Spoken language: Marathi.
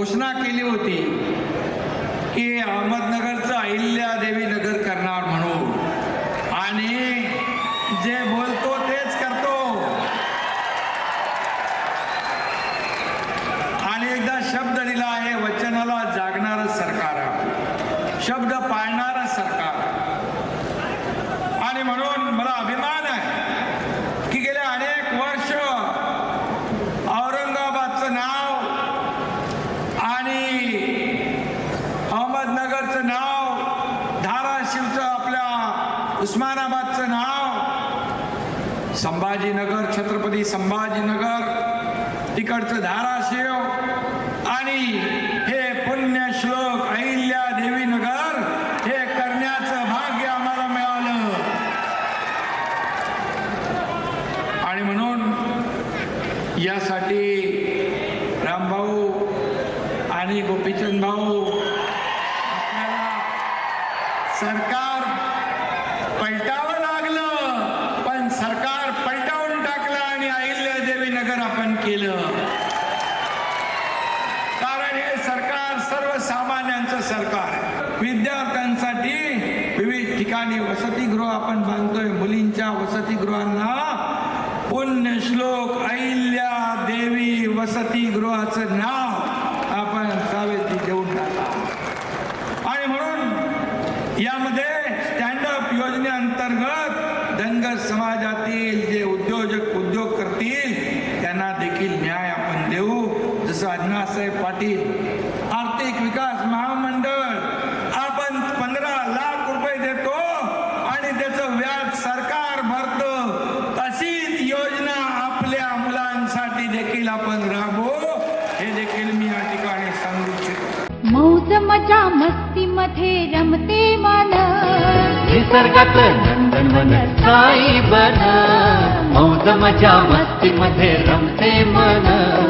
घोषणा केली होती की अहमदनगरचं अहिल्या देवी नगर करणार म्हणून. आणि जे बोलतो तेच करतो. आणि एकदा शब्द दिला आहे वचनाला जागणार सरकार. शब्द पाळणार सरकार. आणि म्हणून उस्मानाबादचं नाव. संभाजीनगर छत्रपती संभाजीनगर तिकडचं धाराशिव आणि हे पुण्यश्लोक अहिल्या देवी नगर हे करण्याचं भाग्य आम्हाला मिळालं. आणि म्हणून यासाठी रामभाऊ आणि गोपीचंद भाऊ सरकार पलटावं लागलं पण सरकार पलटावून टाकलं आणि अहिल्यादेवी नगर आपण केलं कारण हे सरकार सर्वसामान्यांचं सरकार. विद्यार्थ्यांसाठी विविध ठिकाणी वसतिगृह आपण बांधतोय. मुलींच्या वसतिगृहांना पुण्यश्लोक अहिल्या देवी वसतिगृहाचं नाव आपण सावेती देऊन टाका आणि म्हणून यामध्ये स्टँडअप योजनेअंतर्गत धनगर समाजात अण्णासाहेब पाटील आर्थिक विकास महामंडळ आपण पंधरा लाख रुपये देतो आणि त्याचं व्याज सरकार भरतं. तशीच योजना आपल्या मुलांसाठी देखील आपण राबवू. हे देखील मी या ठिकाणी सांगू इच्छितो. मौज मजा मस्ती मध्ये रमते मन निसर्गात नंदनवन साई बन. मौज मजा मस्ती मध्ये रमते मन